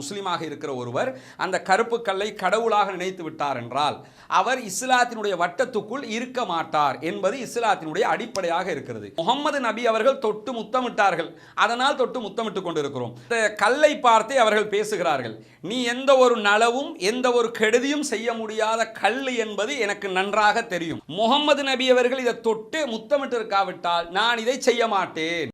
முஸ்லீமாக இருக்கிற ஒருவர் அந்த கருப்பு கல்லை கடவுளாக நினைத்து விட்டார் என்றால் அவர் இஸ்லாத்தினுடைய வட்டத்துக்குள் இருக்க மாட்டார் என்பது இஸ்லாத்தினுடைய அடிப்படையாக இருக்கிறது. முகமது நபி அவர்கள் தொட்டு முத்தமிட்டார்கள். அதனால் தொட்டு முத்தமிட்டுக் கொண்டிருக்கிறோம். இந்த கல்லை பார்த்தே அவர்கள் பேசுகிறார்கள். நீ எந்த ஒரு நலவும் எந்த ஒரு கெடுதியும் செய்ய முடியாத கல் என்பது எனக்கு நன்றாக தெரியும். முகமது நபி அவர்கள் இதை தொட்டு முத்தமிட்டு இருக்காவிட்டால் நான் இதை செய்ய மாட்டேன்.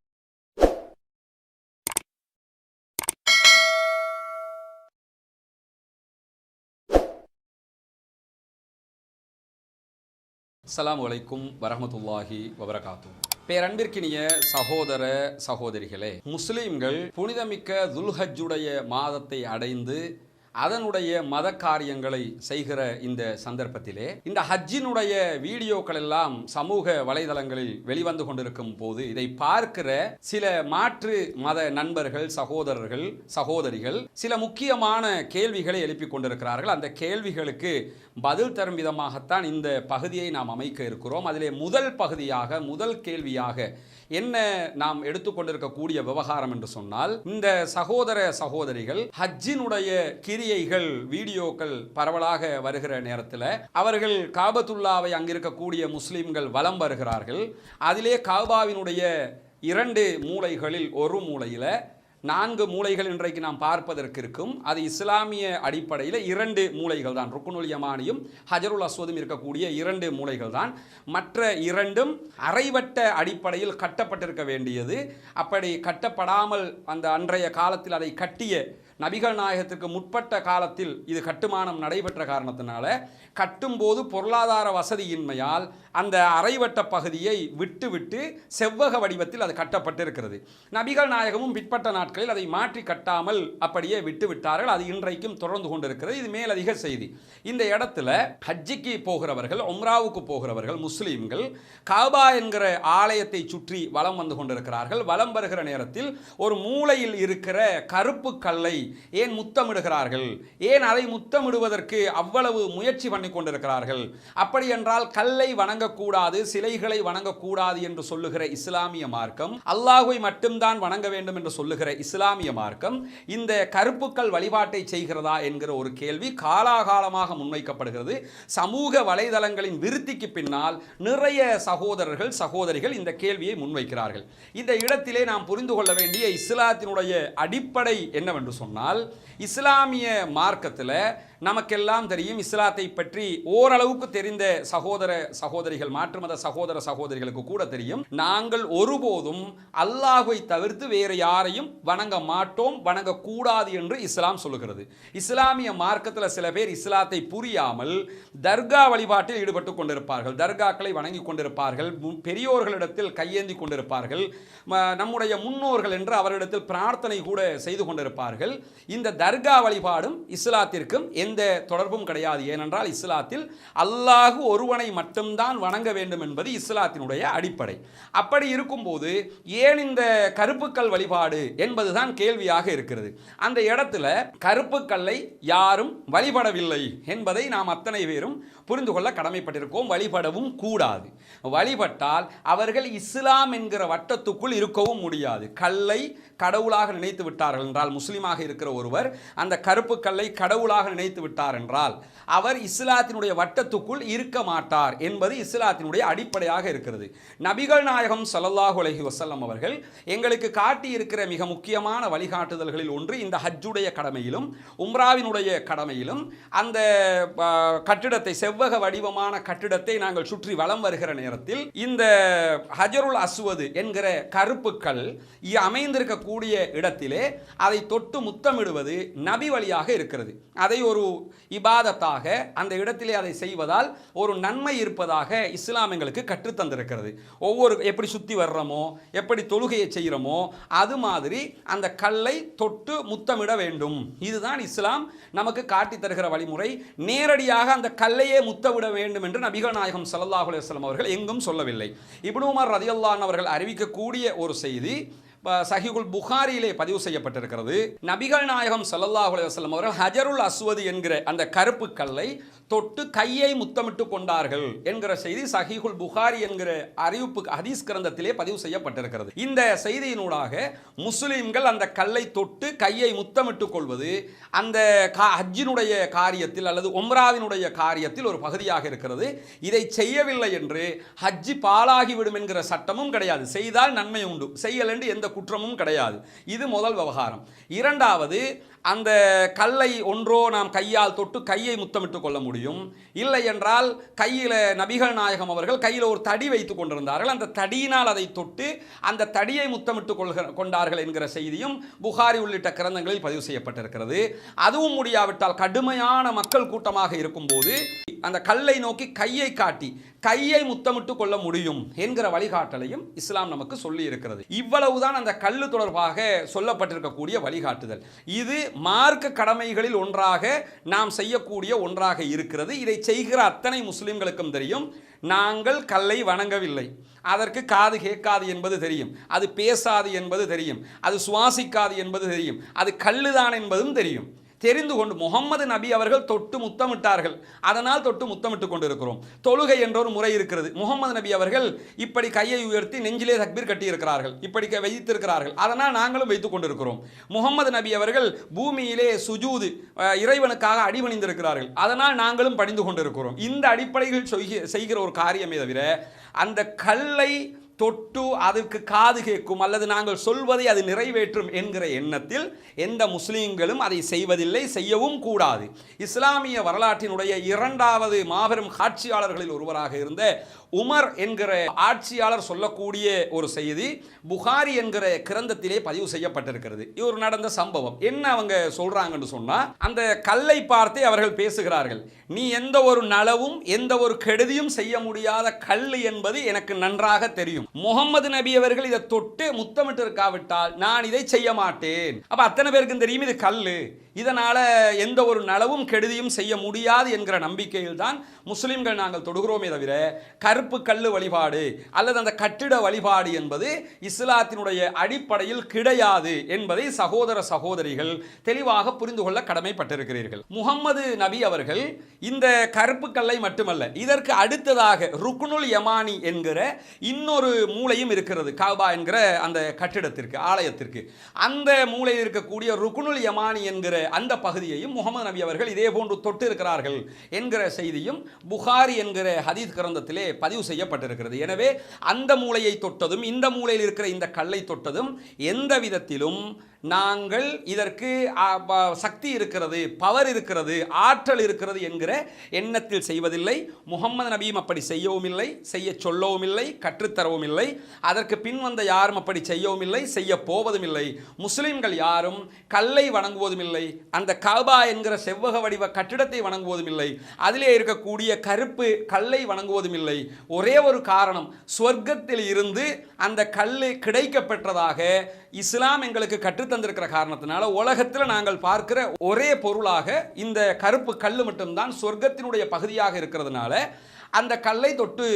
அஸ்லாம் வலைக்கும் வரமத்துல்லாஹி வபரகாத்தூ பேரன்பிற்கினிய சகோதர சகோதரிகளே முஸ்லீம்கள் புனிதமிக்க துல்ஹஜ்ஜுடைய மாதத்தை அடைந்து அதனுடைய மத காரியங்களை செய்கிற இந்த சந்தர்ப்பத்திலே இந்த ஹஜ்ஜினுடைய வீடியோக்கள் எல்லாம் சமூக வலைதளங்களில் வெளிவந்து கொண்டிருக்கும் போது இதை பார்க்கிற சில மாற்று மத நண்பர்கள் சகோதரர்கள் சகோதரிகள் சில முக்கியமான கேள்விகளை எழுப்பிக் கொண்டிருக்கிறார்கள். அந்த கேள்விகளுக்கு பதில் தரும் விதமாகத்தான் இந்த பகுதியை நாம் அமைக்க இருக்கிறோம். அதிலே முதல் பகுதியாக முதல் கேள்வியாக என்ன நாம் எடுத்துக்கொண்டிருக்கக்கூடிய விவகாரம் என்று சொன்னால் இந்த சகோதர சகோதரிகள் ஹஜ்ஜினுடைய கிரியைகள் வீடியோக்கள் பரவலாக வருகிற நேரத்தில் அவர்கள் காபத்துல்லாவை அங்கிருக்கக்கூடிய முஸ்லீம்கள் வலம் வருகிறார்கள். அதிலே காபாவினுடைய இரண்டு மூலைகளில் ஒரு மூலையில் நான்கு மூலைகள் இன்றைக்கு நாம் பார்ப்பதற்கு இருக்கும். அது இஸ்லாமிய அடிப்படையில் இரண்டு மூளைகள் தான். ருக்குனுல் யமானியும் ஹஜருல் அஸ்வதும் இருக்கக்கூடிய இரண்டு மூளைகள் தான். மற்ற இரண்டும் அரைவட்ட அடிப்படையில் கட்டப்பட்டிருக்க வேண்டியது. அப்படி கட்டப்படாமல் அந்த அன்றைய காலத்தில் அதை கட்டிய நபிகள் நாயகத்திற்கு முற்பட்ட காலத்தில் இது கட்டுமானம் நடைபெற்ற காரணத்தினால கட்டும்போது பொருளாதார வசதியின்மையால் அந்த அரைவட்ட பகுதியை விட்டுவிட்டு செவ்வக வடிவத்தில் அது கட்டப்பட்டிருக்கிறது. நபிகள் நாயகமும் பிற்பட்ட நாட்களில் அதை மாற்றி கட்டாமல் அப்படியே விட்டுவிட்டார்கள். அது இன்றைக்கும் தொடர்ந்து கொண்டிருக்கிறது. இது மேலதிக செய்தி. இந்த இடத்துல ஹஜ்ஜிக்கு போகிறவர்கள் ஒம்ராவுக்கு போகிறவர்கள் முஸ்லீம்கள் காபா என்கிற ஆலயத்தை சுற்றி வலம் வந்து கொண்டிருக்கிறார்கள். வலம் வருகிற நேரத்தில் ஒரு மூலையில் இருக்கிற கருப்பு கல்லை ஏன் முத்தமிடுகிறார்கள்? ஏன் அதை முத்தமிடுவதற்கு அவ்வளவு முயற்சி பண்ணி கொண்டிருக்கிறார்கள்? அப்படி என்றால் கல்லை வணங்கக்கூடாது சிலைகளை வணங்கக்கூடாது என்று சொல்லுகிற இஸ்லாமிய மார்க்கம் அல்லாஹுவை மட்டும்தான் வணங்க வேண்டும் என்று சொல்லுகிற இஸ்லாமிய மார்க்கம் இந்த கருப்புக்கள் வழிபாட்டை செய்கிறதா என்கிற ஒரு கேள்வி காலாகாலமாக முன்வைக்கப்படுகிறது. சமூக வலைதளங்களின் விருத்திக்கு பின்னால் நிறைய சகோதரர்கள் சகோதரிகள் இந்த கேள்வியை முன்வைக்கிறார்கள். இந்த இடத்திலே நாம் புரிந்து கொள்ள வேண்டிய இஸ்லாத்தினுடைய அடிப்படை என்னவென்று சொன்னால் இஸ்லாமிய மார்க்கத்தில் நமக்கெல்லாம் தெரியும் இஸ்லாத்தை பற்றி ஓரளவுக்கு தெரிந்த சகோதர சகோதரிகள் மாற்று மத சகோதர சகோதரிகளுக்கு கூட தெரியும். நாங்கள் ஒருபோதும் அல்லாஹுவை தவிர்த்து வேறு யாரையும் வணங்க மாட்டோம் வணங்கக்கூடாது என்று இஸ்லாம் சொல்லுகிறது. இஸ்லாமிய மார்க்கத்தில் சில பேர் இஸ்லாத்தை புரியாமல் தர்கா வழிபாட்டில் ஈடுபட்டு கொண்டிருப்பார்கள். தர்காக்களை வணங்கி கொண்டிருப்பார்கள் பெரியோர்களிடத்தில் கையேந்தி கொண்டிருப்பார்கள் நம்முடைய முன்னோர்கள் என்று அவரிடத்தில் பிரார்த்தனை கூட செய்து கொண்டிருப்பார்கள். இந்த தர்கா வழிபாடும் இஸ்லாத்திற்கும் எந்த தொடர்பும் கிடையாது. ஏனென்றால் இஸ்லாத்தில் அல்லாஹு ஒருவனை மட்டும்தான் வணங்க வேண்டும் என்பது இஸ்லாத்தினுடைய அடிப்படை. அப்படி இருக்கும்போது ஏன் இந்த கருப்புக்கல் வழிபாடு என்பதுதான் கேள்வியாக இருக்கிறது. அந்த இடத்துல கருப்புக்கல்லை யாரும் வழிபடவில்லை என்பதை நாம் அத்தனை பேரும் புரிந்து கொள்ள கடமைப்பட்டிருக்கோம் வழிபடவும் கூடாது. வழிபட்டால் அவர்கள் இஸ்லாம் என்கிற வட்டத்துக்குள் இருக்கவும் முடியாது. கல்லை கடவுளாக நினைத்து விட்டார்கள் என்றால் முஸ்லீமாக இருக்கிற ஒருவர் அந்த கருப்பு கல்லை கடவுளாக நினைத்து விட்டார் என்றால் அவர் இஸ்லாத்தினுடைய வட்டத்துக்குள் இருக்க மாட்டார் என்பது இஸ்லாத்தினுடைய அடிப்படையாக இருக்கிறது. நபிகள் நாயகம் சல்லல்லாஹு அலஹி வசல்லம் அவர்கள் எங்களுக்கு காட்டி இருக்கிற மிக முக்கியமான வழிகாட்டுதல்களில் ஒன்று இந்த ஹஜ்ஜுடைய கடமையிலும் உம்ராவினுடைய கடமையிலும் அந்த கட்டிடத்தை கட்டிடத்தை செவ்வக வடிவமான கட்டிடத்தை நாங்கள் சுற்றி வலம் வருகிற நேரத்தில் இந்த ஹஜருல் அஸ்வது என்கிற கருப்புக்கள் இ- அமைந்திருக்கக்கூடிய இடத்திலே அதை தொட்டு முத்தமிடுவது நபி வழியாக இருக்கிறது. அதை ஒரு இபாதத்தாக அந்த இடத்திலே அதை செய்வதால் ஒரு நன்மை இருப்பதாக இஸ்லாம் எங்களுக்கு கற்றுத்தந்திருக்கிறது ஒவ்வொரு எப்படி சுற்றி வர்றோமோ எப்படி தொழுகையை செய்கிறோமோ அது மாதிரி அந்த கல்லை தொட்டு முத்தமிட வேண்டும். இதுதான் இஸ்லாம் நமக்கு காட்டித் தருகிற வழிமுறை. நேரடியாக அந்த கல்லையே முத்தவிட வேண்டும் என்று நபிகள் நாயகம் சல்லாஹ் அலுவலம் அவர்கள் எங்கும் சொல்லவில்லை. இப்னு உமர் ரதியல்லான் அவர்கள் அறிவிக்கக்கூடிய ஒரு செய்தி சஹிகுல் புகாரியிலே பதிவு செய்யப்பட்டிருக்கிறது. நபிகள் நாயகம் ஸல்லல்லாஹு அலுவலம் அவர்கள் ஹஜருல் அஸ்வதி என்கிற அந்த கருப்பு கல்லை தொட்டு கையை முத்தமிட்டு கொண்டார்கள் என்கிற செய்தி சஹிகுல் புகாரி என்கிற அறிவிப்பு ஹதீஸ் கிரந்தத்திலே பதிவு செய்யப்பட்டிருக்கிறது. இந்த செய்தியினூடாக முஸ்லிம்கள் அந்த கல்லை தொட்டு கையை முத்தமிட்டு கொள்வது அந்த கா- ஹஜ்ஜினுடைய காரியத்தில் அல்லது உம்ராவினுடைய காரியத்தில் ஒரு பகுதியாக இருக்கிறது. இதை செய்யவில்லை என்று ஹஜ்ஜி பாலாகிவிடும் என்கிற சட்டமும் கிடையாது. செய்தால் நன்மை உண்டு. செய்யல் என்று எந்த குற்றமும் கிடையாது. இது முதல் விவகாரம். இரண்டாவது அந்த கல்லை ஒன்றோ நாம் கையால் தொட்டு கையை முத்தமிட்டு கொள்ள முடியும். இல்லை என்றால் கையில் நபிகள் நாயகம் அவர்கள் கையில் ஒரு தடி வைத்து கொண்டிருந்தார்கள். அந்த தடியினால் அதை தொட்டு அந்த தடியை முத்தமிட்டு கொள்கிற கொண்டார்கள் என்கிற செய்தியும் புகாரி உள்ளிட்ட கிரந்தங்களில் பதிவு செய்யப்பட்டிருக்கிறது. அதுவும் முடியாவிட்டால் கடுமையான மக்கள் கூட்டமாக இருக்கும்போது அந்த கல்லை நோக்கி கையை காட்டி கையை முத்தமிட்டு கொள்ள முடியும் என்கிற வழிகாட்டலையும் இஸ்லாம் நமக்கு சொல்லி இருக்கிறது இவ்வளவுதான் அந்த கல் தொடர்பாக சொல்லப்பட்டிருக்கக்கூடிய வழிகாட்டுதல். இது மார்க்க கடமைகளில் ஒன்றாக நாம் செய்யக்கூடிய ஒன்றாக இருக்கிறது. இதை செய்கிற அத்தனை முஸ்லிம்களுக்கும் தெரியும். நாங்கள் கல்லை வணங்கவில்லை. அதற்கு காது கேட்காது என்பது தெரியும். அது பேசாது என்பது தெரியும். அது சுவாசிக்காது என்பது தெரியும். அது கல்லுதான் என்பதும் தெரியும். தெரிந்து கொண்டு முகம்மது நபி அவர்கள் தொட்டு முத்தமிட்டார்கள். அதனால் தொட்டு முத்தமிட்டு கொண்டிருக்கிறோம். தொழுகை என்ற ஒரு முறை இருக்கிறது. முகம்மது நபி அவர்கள் இப்படி கையை உயர்த்தி நெஞ்சிலே தக்பீர் கட்டியிருக்கிறார்கள். இப்படி வைத்திருக்கிறார்கள். அதனால் நாங்களும் வைத்துக் கொண்டிருக்கிறோம். முகம்மது நபி அவர்கள் பூமியிலே சுஜூது இறைவனுக்காக அடிபணிந்திருக்கிறார்கள். அதனால் நாங்களும் பணிந்து கொண்டிருக்கிறோம். இந்த அடிப்படையில் செய்கிற ஒரு காரியமே தவிர அந்த கல்லை தொட்டு அதற்கு காது கேட்கும் அல்லது நாங்கள் சொல்வதை அது நிறைவேற்றும் என்கிற எண்ணத்தில் எந்த முஸ்லீம்களும் அதை செய்வதில்லை செய்யவும் கூடாது. இஸ்லாமிய வரலாற்றினுடைய இரண்டாவது மாபெரும் ஆட்சியாளர்களில் ஒருவராக இருந்த உமர் என்கிற ஆட்சியாளர் சொல்லக்கூடிய ஒரு செய்தி புகாரி என்கிற கிரந்தத்திலே பதிவு செய்யப்பட்டிருக்கிறது. இது ஒரு நடந்த சம்பவம். என்ன அவங்க சொல்றாங்கன்னு சொன்னா அந்த கல்லை பார்த்தே அவர்கள் பேசுகிறார்கள். நீ எந்த ஒரு நலவும் எந்த ஒரு கெடுதியும் செய்ய முடியாத கல் என்பது எனக்கு நன்றாக தெரியும். முகமது நபி அவர்கள் இதை தொட்டு முத்தமிட்டு இருக்காவிட்டால் நான் இதை செய்ய மாட்டேன். அப்ப அத்தனை பேருக்கும் தெரியும் இது கல்லு. இதனால எந்த ஒரு நலவும் கெடுதியும் செய்ய முடியாது என்கிற நம்பிக்கையில் தான் முஸ்லிம்கள் நாங்கள் தொடுகிறோமே தவிர கருப்பு கல் வழிபாடு அல்லது அந்த கட்டிட வழிபாடு என்பது இஸ்லாத்தினுடைய அடிப்படையில் கிடையாது என்பதை சகோதர சகோதரிகள் தெளிவாக புரிந்து கொள்ள கடமைப்பட்டிருக்கிறீர்கள். முகம்மது நபி அவர்கள் இந்த கருப்பு கல்லை மட்டுமல்ல இதற்கு அடுத்ததாக ருக்னுல் யமானி என்கிற இன்னொரு மூலையும் இருக்கிறது காபா என்கிற அந்த கட்டிடத்திற்கு ஆலயத்திற்கு. அந்த மூலையில் இருக்கக்கூடிய ருக்னுல் யமானி என்கிற அந்த பகுதியையும் முகமது நபி அவர்கள் இதே போன்று தொட்டு இருக்கிறார்கள் என்கிற செய்தியும் புகாரி என்கிற ஹதீஸ் கிரந்தத்திலே பதிவு செய்யப்பட்டிருக்கிறது. எனவே அந்த மூலையை தொட்டதும் இந்த மூலையில் இருக்கிற இந்த கல்லை தொட்டதும் எந்த விதத்திலும் நாங்கள் இதற்கு சக்தி இருக்கிறது பவர் இருக்கிறது ஆற்றல் இருக்கிறது என்கிற எண்ணத்தில் செய்வதில்லை. முகம்மது நபியும் அப்படி செய்யவும் இல்லை செய்ய சொல்லவும் இல்லை கற்றுத்தரவும் இல்லை அதற்கு பின் வந்த யாரும் அப்படி செய்யவும் இல்லை செய்ய போவதும் இல்லை முஸ்லிம்கள் யாரும் கல்லை வணங்குவதும் இல்லை அந்த காபா என்கிற செவ்வக வடிவ கட்டிடத்தை வணங்குவதும் இல்லை அதிலே இருக்கக்கூடிய கருப்பு கல்லை வணங்குவதும் இல்லை ஒரே ஒரு காரணம் சொர்க்கத்தில் இருந்து அந்த கல் கிடைக்கப்பெற்றதாக இஸ்லாம் எங்களுக்கு கற்றுத்தந்திருக்கிற காரணத்தினால உலகத்தில் நாங்கள் பார்க்கிற ஒரே பொருளாக இந்த கருப்பு கல் மட்டும்தான் சொர்க்கத்தினுடைய பகுதியாக இருக்கிறதுனால அந்த கல்லை தொட்டு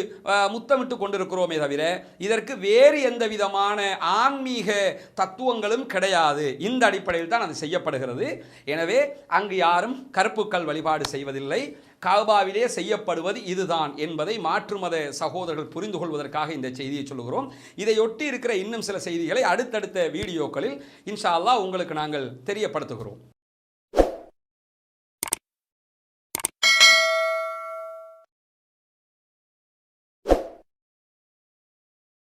முத்தமிட்டு கொண்டிருக்கிறோமே தவிர இதற்கு வேறு எந்த விதமான ஆன்மீக தத்துவங்களும் கிடையாது. இந்த அடிப்படையில் தான் அது செய்யப்படுகிறது. எனவே அங்கு யாரும் கருப்புக்கல் வழிபாடு செய்வதில்லை. காபாவிலே செய்யப்படுவது இதுதான் என்பதை மாற்று மத சகோதரர்கள் புரிந்து கொள்வதற்காக இந்த செய்தியை சொல்லுகிறோம். இதையொட்டி இருக்கிற இன்னும் சில செய்திகளை அடுத்தடுத்த வீடியோக்களில் இன்ஷா அல்லா உங்களுக்கு நாங்கள் தெரியப்படுத்துகிறோம்.